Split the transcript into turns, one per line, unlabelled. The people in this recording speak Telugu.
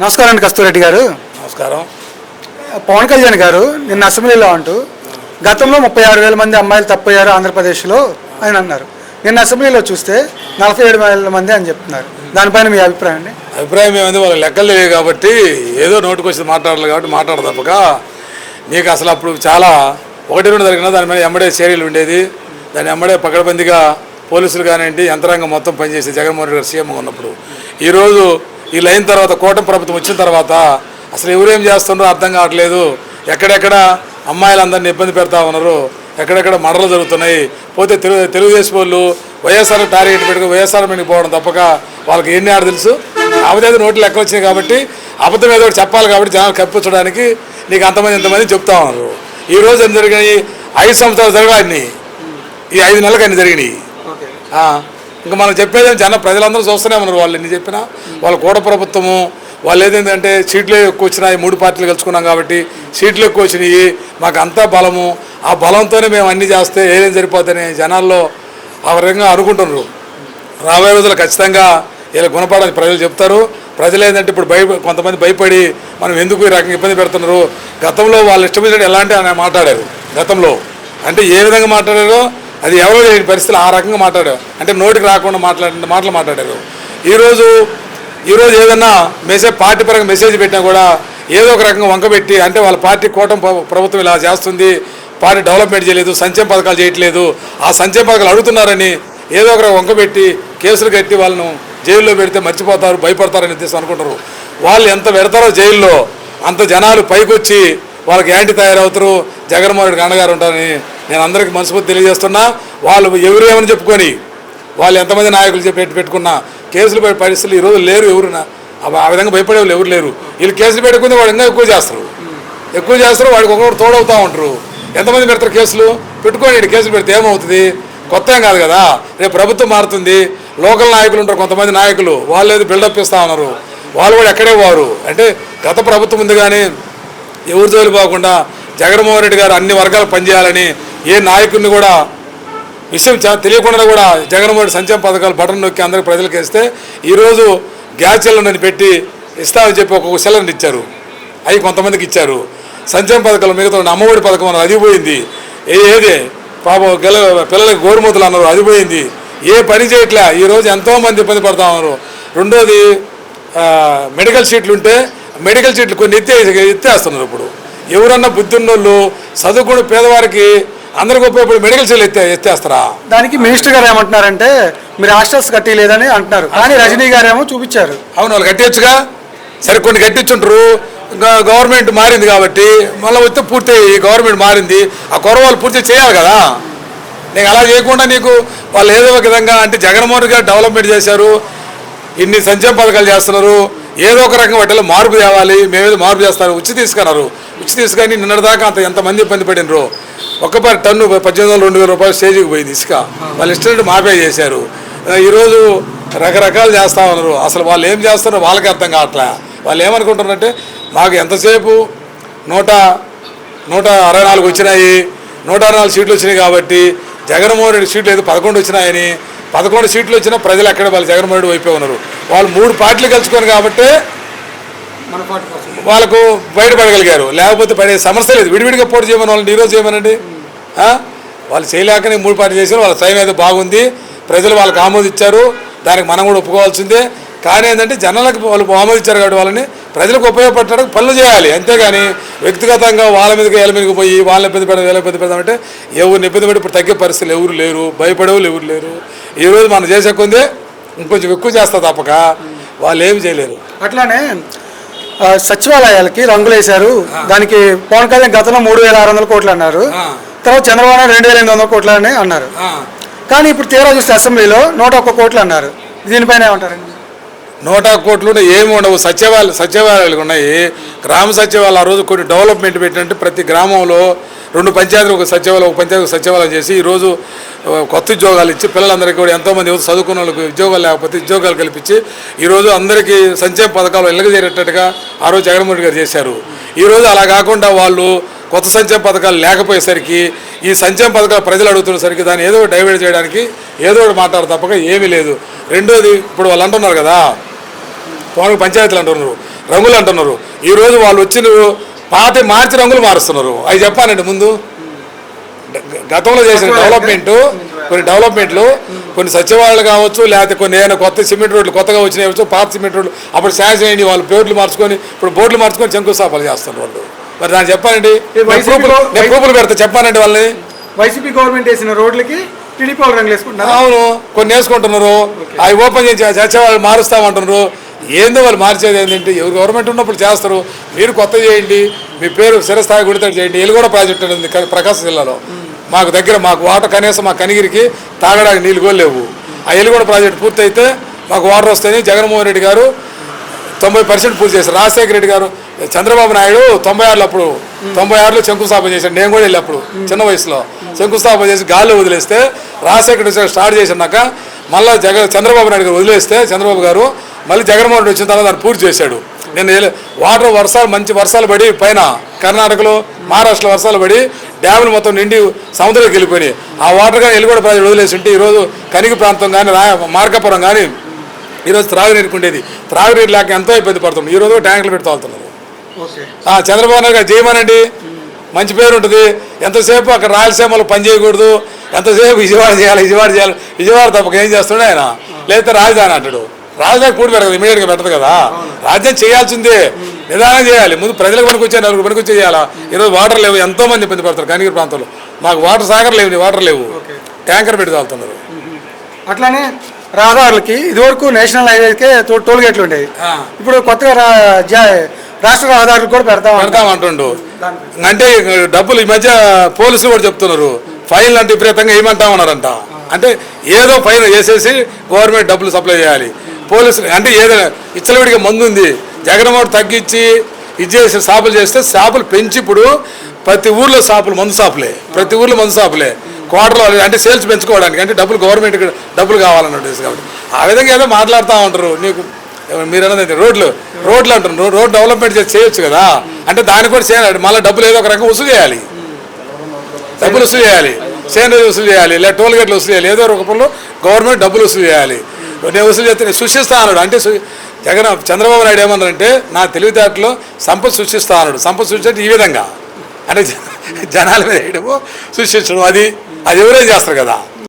నమస్కారం అండి కస్తూరెడ్డి గారు.
నమస్కారం.
పవన్ కళ్యాణ్ గారు నిన్న అసెంబ్లీలో అంటూ గతంలో ముప్పై ఆరు వేల మంది అమ్మాయిలు తప్పయ్యారు ఆంధ్రప్రదేశ్లో అని అన్నారు. నిన్న అసెంబ్లీలో చూస్తే నలభై ఏడు వేల మంది అని చెప్తున్నారు. దానిపైన మీ అభిప్రాయం అండి?
అభిప్రాయం ఏమైంది? వాళ్ళ లెక్కలు తెలియదు కాబట్టి ఏదో నోటికి వచ్చి మాట్లాడాలి కాబట్టి మాట్లాడ తప్పక నీకు అసలు అప్పుడు చాలా ఒకటి రెండు జరిగిన దాని మీద ఎమ్మడే చర్యలు ఉండేది. దాని ఎమ్మడే పకడ్బందీగా పోలీసులు కానివ్వండి యంత్రాంగం మొత్తం పనిచేసి జగన్మోహన్ రెడ్డి గారు సీఎం ఉన్నప్పుడు. ఈరోజు వీళ్ళు అయిన తర్వాత కూటమి ప్రభుత్వం వచ్చిన తర్వాత అసలు ఎవరేం చేస్తున్నారో అర్థం కావట్లేదు. ఎక్కడెక్కడ అమ్మాయిలందరినీ ఇబ్బంది పెడతా ఉన్నారు. ఎక్కడెక్కడ మడలు జరుగుతున్నాయి. పోతే తెలుగు తెలుగుదేశం వాళ్ళు వైఎస్ఆర్ టార్గెట్ పెట్టుకుని వైఎస్ఆర్ మీదకి పోవడం తప్పక వాళ్ళకి ఎన్ని ఆడ తెలుసు? అవదేదో నోట్లు లెక్క వచ్చినాయి కాబట్టి అబద్ధం ఏదో ఒకటి చెప్పాలి కాబట్టి జనాలు కప్పించడానికి నీకు అంతమంది ఇంతమంది చెప్తా ఉన్నారు. ఈ రోజు ఏం జరిగినాయి? ఐదు సంవత్సరాలు జరగాలి ఈ ఐదు నెలలకు అన్ని జరిగినాయి. ఇంకా మనం చెప్పేది జన ప్రజలందరూ చూస్తూనే ఉన్నారు వాళ్ళు ఎన్ని చెప్పినా. వాళ్ళ కూడ ప్రభుత్వము వాళ్ళు ఏదేంటంటే సీట్లు ఎక్కువ వచ్చినాయి మూడు పార్టీలు కలుసుకున్నాం కాబట్టి సీట్లు ఎక్కువ వచ్చినాయి మాకు అంతా బలము. ఆ బలంతోనే మేము అన్ని చేస్తే ఏదేం సరిపోతుందని జనాల్లో ఆ విధంగా అనుకుంటున్నారు. రాబోయే రోజులు ఖచ్చితంగా ఇలా గుణపడాలని ప్రజలు చెప్తారు. ప్రజలు ఏంటంటే ఇప్పుడు భయ కొంతమంది భయపడి మనం ఎందుకు ఈ రకంగా ఇబ్బంది పెడుతున్నారు? గతంలో వాళ్ళు ఇష్టమైనట్టు ఎలాంటి ఆయన మాట్లాడారు గతంలో. అంటే ఏ విధంగా మాట్లాడారో అది ఎవరో లేని పరిస్థితులు ఆ రకంగా మాట్లాడారు. అంటే నోటికి రాకుండా మాట్లాడిన మాటలు మాట్లాడారు. ఈరోజు ఈరోజు ఏదన్నా మెసేజ్ పార్టీ పరంగా మెసేజ్ పెట్టినా కూడా ఏదో ఒక రకంగా వంకబెట్టి అంటే వాళ్ళ పార్టీ కూటమి ప్రభుత్వం ఇలా చేస్తుంది పార్టీ డెవలప్మెంట్ చేయలేదు సంక్షేమ పథకాలు చేయట్లేదు ఆ సంక్షేమ పథకాలు అడుగుతున్నారని ఏదో ఒక వంకబెట్టి కేసులు కట్టి వాళ్ళను జైల్లో పెడితే మర్చిపోతారు భయపడతారని ఉద్దేశం అనుకుంటారు. వాళ్ళు ఎంత పెడతారో జైల్లో అంత జనాలు పైకొచ్చి వాళ్ళకి యాంటీ తయారవుతారు జగన్మోహన్ రెడ్డి అన్నగారు ఉంటారని నేను అందరికీ మనస్ఫూర్తి తెలియజేస్తున్నా. వాళ్ళు ఎవరు ఏమని చెప్పుకొని వాళ్ళు ఎంతమంది నాయకులు చెప్పి పెట్టి పెట్టుకున్నా కేసులు పెట్టే పరిస్థితులు ఈరోజు లేరు ఎవరు నా- ఆ- విధంగా భయపడే వాళ్ళు ఎవరు లేరు. వీళ్ళు కేసులు పెట్టుకుంది వాడు ఇంకా ఎక్కువ చేస్తారు. ఎక్కువ చేస్తారు వాడికి ఒకరు తోడవుతూ ఉంటారు. ఎంతమంది పెడతారు కేసులు? పెట్టుకొని ఈడు కేసులు పెడితే ఏమవుతుంది? కొత్త ఏం కాదు కదా. రేపు ప్రభుత్వం మారుతుంది. లోకల్ నాయకులు ఉంటారు కొంతమంది నాయకులు. వాళ్ళు ఏదో బిల్డప్ ఇస్తూ ఉన్నారు. వాళ్ళు కూడా ఎక్కడే వారు. అంటే గత ప్రభుత్వం ఉంది కానీ ఎవరు జోలి పోకుండా జగన్మోహన్ రెడ్డి గారు అన్ని వర్గాలు పనిచేయాలని ఏ నాయకుడిని కూడా విషయం చా- తెలియకుండా కూడా జగన్మోహన్ సంక్షేమ పథకాలు బటన్ నొక్కి అందరికి ప్రజలకు ఇస్తే ఈరోజు గ్యాస్ సిలిండర్ని పెట్టి ఇస్తామని చెప్పి ఒక్కొక్క సిలిండర్ ఇచ్చారు. అవి కొంతమందికి ఇచ్చారు. సంక్షేమ పథకాలు మిగతా ఉన్న అమ్మఒడి పథకం అన్నది అది పోయింది ఏది? పాపం గెల పిల్లలకి గోరుమూతలు అన్నారు. అది పోయింది ఏ పని చేయట్లే. ఈరోజు ఎంతోమంది ఇబ్బంది పడతా ఉన్నారు. రెండోది మెడికల్ సీట్లు ఉంటే మెడికల్ సీట్లు కొన్ని ఎత్తే ఎత్తేస్తున్నారు ఇప్పుడు. ఎవరన్నా బుద్ధున్నోళ్ళు చదువుకుని పేదవారికి అందరికి ఉపయోగపడి మెడికల్ సీట్లు ఎత్తే ఎత్తేస్తారా?
దానికి మినిస్టర్ గారు ఏమంటున్నారంటే మీరు హాస్టల్స్ కట్టిలేదని అంటున్నారు. కానీ రజనీ గారు ఏమో చూపించారు.
అవును వాళ్ళు కట్టించుగా సరే కొన్ని కట్టించుంటారు గవర్నమెంట్ మారింది కాబట్టి మళ్ళీ వస్తే పూర్తి ఈ గవర్నమెంట్ మారింది. ఆ కొర వాళ్ళు పూర్తి చేయాలి కదా? నీకు అలా చేయకుండా నీకు వాళ్ళు ఏదో ఒక విధంగా అంటే జగన్మోహన్ రెడ్డి గారు డెవలప్మెంట్ చేశారు. ఇన్ని సంక్షేమ పథకాలు చేస్తున్నారు. ఏదో ఒక రకంగా వాటిలో మార్పు తేవాలి మేమేదో మార్పు చేస్తారు ఉచి తీసుకున్నారు. ఉచి తీసుకొని నిన్నటిదాకా అంత ఎంతమంది ఇబ్బంది పడినరు ఒక్కపారి టన్ను పద్దెనిమిది వందల రెండు వేల రూపాయలు స్టేజీకి పోయింది ఇసుక. వాళ్ళు ఇష్టం మాఫే చేశారు. ఈరోజు రకరకాలు చేస్తా ఉన్నారు. అసలు వాళ్ళు ఏం చేస్తారో వాళ్ళకి అర్థం కావట్లే. వాళ్ళు ఏమనుకుంటున్నారంటే మాకు ఎంతసేపు నూట నూట అరవై నాలుగు వచ్చినాయి నూట అరవై నాలుగు సీట్లు వచ్చినాయి కాబట్టి జగన్మోహన్ రెడ్డి సీట్లు ఏదో పదకొండు వచ్చినాయని పదకొండు సీట్లు వచ్చినా ప్రజలు ఎక్కడ వాళ్ళు జగన్మోహన్ రెడ్డి వైపే ఉన్నారు. వాళ్ళు మూడు పార్టీలు కలుసుకొని కాబట్టి వాళ్ళకు బయటపడగలిగారు. లేకపోతే పడే సమస్య లేదు. విడివిడిగా పోటీ చేయమని వాళ్ళని ఈరోజు చేయమనండి? వాళ్ళు చేయలేకనే మూడు పార్టీలు చేశారు. వాళ్ళ టైం అయితే బాగుంది. ప్రజలు వాళ్ళకి ఆమోదించారు దానికి మనం కూడా ఒప్పుకోవాల్సిందే. కానీ ఏంటంటే జనాలకు వాళ్ళు ఆమోదించారు కాబట్టి వాళ్ళని ప్రజలకు ఉపయోగపడడానికి పనులు చేయాలి. అంతేగాని వ్యక్తిగతంగా వాళ్ళ మీదకి వీళ్ళ మీదకి పోయి వాళ్ళని ఇబ్బంది పెడదాం వీళ్ళ ఇబ్బంది పెడదాం అంటే ఎవరిని ఇబ్బంది పెట్టి ఇప్పుడు తగ్గే పరిస్థితులు ఎవరు లేరు భయపడేవాళ్ళు ఎవరు లేరు. ఈరోజు మనం చేసే కొందే ఇంకొంచెం ఎక్కువ చేస్తా తప్పక. వాళ్ళు ఏమి చేయలేరు.
అట్లానే సచివాలయాలకి రంగులు వేశారు. దానికి పవన్ కళ్యాణ్ గతంలో మూడు వేల ఆరు వందల కోట్లు అన్నారు. తర్వాత చంద్రబాబు నాయుడు రెండు వేల ఎనిమిది వందల కోట్లు అని అన్నారు. కానీ ఇప్పుడు తీరా చూస్తే అసెంబ్లీలో నూట ఒక్క కోట్లు అన్నారు. దీనిపైన ఏమంటారండి?
నూట కోట్లు ఏమి ఉండవు. సచివాలయ సచివాలయాలు ఉన్నాయి. గ్రామ సచివాలయాలు ఆ రోజు కొన్ని డెవలప్మెంట్ పెట్టినట్టు ప్రతి గ్రామంలో రెండు పంచాయతీలు ఒక సచివాలయం ఒక పంచాయతీ సచివాలయం చేసి ఈరోజు కొత్త ఉద్యోగాలు ఇచ్చి పిల్లలందరికీ కూడా ఎంతోమంది యువత చదువుకున్న వాళ్ళకి ఉద్యోగాలు లేకపోతే ఉద్యోగాలు కల్పించి ఈరోజు అందరికీ సంక్షేమ పథకాలు ఇళ్ళగజేరేటట్టుగా ఆ రోజు జగన్మోహన్ రెడ్డి గారు చేశారు. ఈరోజు అలా కాకుండా వాళ్ళు కొత్త సంక్షేమ పథకాలు లేకపోయేసరికి ఈ సంక్షేమ పథకాలు ప్రజలు అడుగుతున్నసరికి దాన్ని ఏదో ఒకటి డైవర్ట్ చేయడానికి ఏదో ఒకటి మాట్లాడరు తప్పక ఏమీ లేదు. రెండోది ఇప్పుడు వాళ్ళు అంటున్నారు కదా పవన్ పంచాయతీలు అంటున్నారు రంగులు అంటున్నారు. ఈ రోజు వాళ్ళు వచ్చిన పాత మార్చి రంగులు మారుస్తున్నారు. అవి చెప్పానండి ముందు గతంలో చేసిన డెవలప్మెంట్ కొన్ని డెవలప్మెంట్లు కొన్ని సచివాలయాలు కావచ్చు లేకపోతే కొన్ని ఏమైనా కొత్త సిమెంట్ రోడ్లు కొత్తగా వచ్చినాయి కావచ్చు పాత సిమెంట్ రోడ్లు అప్పుడు శాంక్షన్ అయ్యి వాళ్ళు పేర్లు మార్చుకొని ఇప్పుడు బోర్డులు మార్చుకొని శంకుస్థాపన చేస్తున్నారు వాళ్ళు. మరి నాకు చెప్పానండి నేను పెడతా చెప్పానండి వాళ్ళని.
వైసీపీ గవర్నమెంట్ వేసిన రోడ్లకి టీడీపీ వాళ్ళు రంగులు వేసుకుంటున్నారు?
అవును కొన్ని వేసుకుంటున్నారు. అవి ఓపెన్ చేసి వాళ్ళు మారుస్తామంటున్నారు. ఏందో వాళ్ళు మార్చేది ఏంటంటే ఎవరు గవర్నమెంట్ ఉన్నప్పుడు చేస్తారు మీరు కొత్త చేయండి మీ పేరు స్థిరస్థాయి గుడితడు చేయండి ఎలుగూడ ప్రాజెక్ట్ ఉంది ప్రకాశం జిల్లాలో. మాకు దగ్గర మాకు వాటర్ కనీసం మా కనిగిరికి తాగడానికి నీళ్ళు కూడా లేవు. ఆ ఎలుగూడ ప్రాజెక్ట్ పూర్తయితే మాకు వాటర్ వస్తాయని జగన్మోహన్ రెడ్డి గారు తొంభై పర్సెంట్ పూర్తి చేశారు. రాజశేఖర రెడ్డి గారు చంద్రబాబు నాయుడు తొంభై ఆరులో అప్పుడు తొంభై ఆరులో శంకుస్థాపన చేశాను నేను కూడా వెళ్ళినప్పుడు చిన్న వయసులో. శంకుస్థాపన చేసి గాల్లో వదిలేస్తే రాజశేఖర రెడ్డి స్టార్ట్ చేసినాక మళ్ళీ జగ చంద్రబాబు నాయుడు గారు వదిలేస్తే చంద్రబాబు గారు మళ్ళీ జగన్మోహన్ రెడ్డి వచ్చిన తర్వాత దాన్ని పూర్తి చేశాడు. నేను వాటర్ వర్షాలు మంచి వర్షాలు పడి పైన కర్ణాటకలో మహారాష్ట్రలో వర్షాలు పడి డ్యాములు మొత్తం నిండి సముద్రంలోకి వెళ్ళిపోయినాయి. ఆ వాటర్ కానీ ఎలుగొడ ప్రాజెక్ట్ వదిలేసి ఉంటే ఈరోజు కనిగి ప్రాంతం కానీ రా మార్కాపురం కానీ ఈరోజు త్రాగునీరుకు ఉండేది త్రాగునీరు లేక ఎంతో ఇబ్బంది పడుతుంది ఈరోజు ట్యాంకులు పెట్టి ఆ, చంద్రబాబు నాయుడు గారు చేయమనండి మంచి పేరు ఉంటుంది. ఎంతసేపు అక్కడ రాయలసీమలో పని చేయకూడదు. ఎంతసేపు విజయవాడ చేయాలి విజయవాడ చేయాలి. విజయవాడ తప్పక ఏం చేస్తున్నాడు ఆయన? లేకపోతే రాజధాని అంటాడు. రాజధాని కూడి పెట్టదు ఇమీడియట్గా పెట్టదు కదా. రాజధాని చేయాల్సిందే. నిదానం చేయాలి. ముందు ప్రజలకు పనికి వచ్చే నలుగురు పనికి వచ్చి చేయాలా? ఈరోజు వాటర్ లేవు ఎంతో మంది ఇబ్బంది పడతారు కనిగిరి ప్రాంతంలో. మాకు వాటర్ సాగర్ లేవు వాటర్ లేవు. ట్యాంకర్ పెట్టి తాగుతున్నారు.
అట్లానే రహదారులకి ఇదివరకు నేషనల్ హైవేకే టోల్ గేట్లు ఉండేవి. ఇప్పుడు కొత్తగా రాష్ట్ర రహదారులు కూడా పెడతాం
పెడతామంటుండు అంటే డబ్బులు ఈ మధ్య పోలీసులు కూడా చెప్తున్నారు. ఫైన్ అంటే విపరీతంగా ఏమంటామన్నారంట. అంటే ఏదో ఫైన్ వేసేసి గవర్నమెంట్ డబ్బులు సప్లై చేయాలి. పోలీసులు అంటే ఏదైనా ఇచ్చలవిడిగా మందు ఉంది జగన్మోహన్ తగ్గించి ఇది చేసి షాపులు చేస్తే షాపులు పెంచి ఇప్పుడు ప్రతి ఊర్లో షాపులు మందు షాపులే ప్రతి ఊర్లో మందు షాపులే క్వార్టర్లో అంటే సేల్స్ పెంచుకోవడానికి అంటే డబ్బులు గవర్నమెంట్కి డబ్బులు కావాలన్నట్టు కాబట్టి. ఆ విధంగా ఏదో మాట్లాడుతూ ఉంటారు. నీకు మీరు అన్నది రోడ్లు రోడ్లు అంటున్నారు రోడ్ డెవలప్మెంట్ చేసి చేయొచ్చు కదా. అంటే దాన్ని కూడా చేయాలి మళ్ళీ డబ్బులు ఏదో ఒక రకంగా వసూలు చేయాలి. డబ్బులు వసూలు చేయాలి. సేనరీ వసూలు చేయాలి. లేదా టోల్ గేట్లు వసూలు చేయాలి. ఏదో రూపంలో గవర్నమెంట్ డబ్బులు వసూలు చేయాలి. నేను వసూలు చేస్తే నేను సృష్టిస్తా అన్నాడు. అంటే జగన్ చంద్రబాబు నాయుడు ఏమన్నారంటే నా తెలివితేటలో సంపద సృష్టిస్తా అన్నాడు. సంపద సృష్టి ఈ విధంగా. అంటే జ- జనాల మీద వేయడము సృష్టించడం. అది అది ఎవరేం చేస్తారు కదా?